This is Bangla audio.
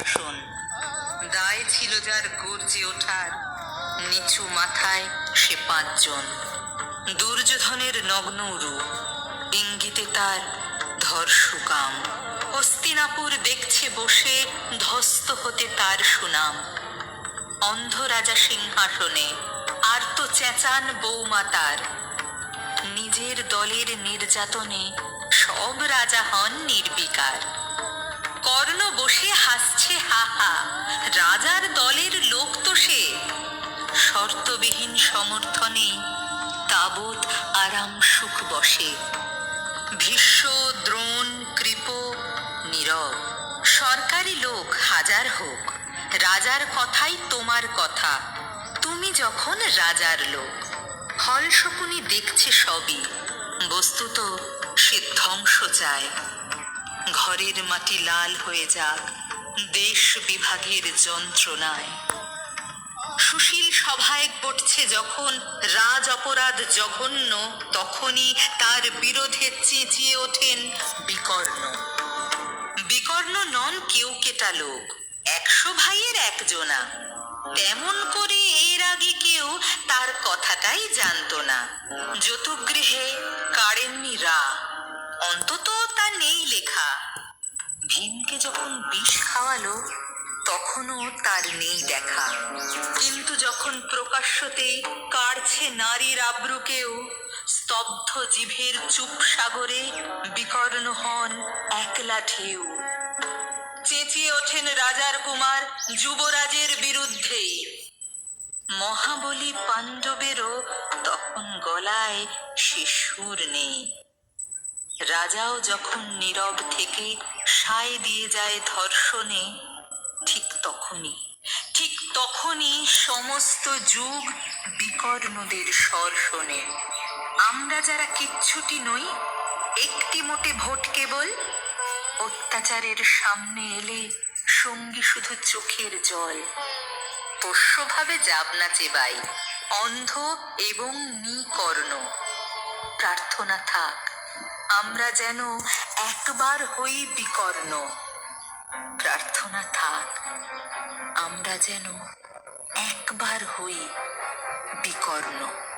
শাসন দায় ছিল যার গর্জে ওঠার। নিচু মাথায় সে পাঁচজন। দুর্যোধনের নগ্ন রূপ। ইঙ্গিতে তার ধর্ষুকাম হস্তিনাপুর দেখছে বসে ধস্ত হতে তার সুনাম। অন্ধ রাজা সিংহাসনে আর তো চেঁচান বৌমা তার। নিজের দলের নির্যাতনে সব রাজা হন নির্বিকার। কর্ণ বসে হাসছে, হা হা। রাজার দলের লোক তো সে। শর্তবিহীন সমর্থনে তাবৎ আরাম সুখ বসে। ভীষ্ম, দ্রোণ, কৃপ, নীরব। সরকারি লোক হাজার হোক, রাজার কথাই তোমার কথা। তুমি যখন রাজার লোক হল শকুনি দেখছে সবই। বস্তুত সে ধ্বংস চায়। ঘরের মাটি লাল হয়ে যাক, দেশ বিভাগের যন্ত্রণায়। সুশীল সভায় ঘটছে যখন রাজ অপরাধ জঘন্য, তখনই তার বিরোধে চেঁচিয়ে ওঠেন বিকর্ণ। বিকর্ণ নন কেউ কেটা লোক, একশো ভাইয়ের একজনা। তেমন করে এর আগে কেউ তার কথাটাই জানতো না। যতুগৃহে কাড়েননি রা অন্তত তা নেই লেখা। ভীমকে যখন বিষ খাওয়ালো, তখনও তার নেই দেখা। কিন্তু যখন প্রকাশ্যতে কাড়ছে নারীর আব্রুকেও, স্তব্ধ জিভের চুপ সাগরে বিকর্ণ হন একলা ঢেউ। চেঁচিয়ে ওঠেন রাজার কুমার যুবরাজের বিরুদ্ধেই মহাবলী পাণ্ডবেরও তখন গলায় সে সুর নেই। রাজাও যখন নীরব থেকে সায় দিয়ে যায় ধর্ষণে, ঠিক তখনই ঠিক তখনই সমস্ত যুগ বিকর্ণদের স্বর শোনে। আমরা যারা কিচ্ছুটি নই, একটি মোটে ভোট কেবল, অত্যাচারের সামনে এলে সঙ্গী শুধু চোখের জল। পোষ্যভাবে যাবনা চেবাই অন্ধ এবং নিকর্ণ, প্রার্থনা থাক। আমরা যেন একবার হই বিকর্ণ। প্রার্থনা থাক আমরা যেন একবার হই বিকর্ণ।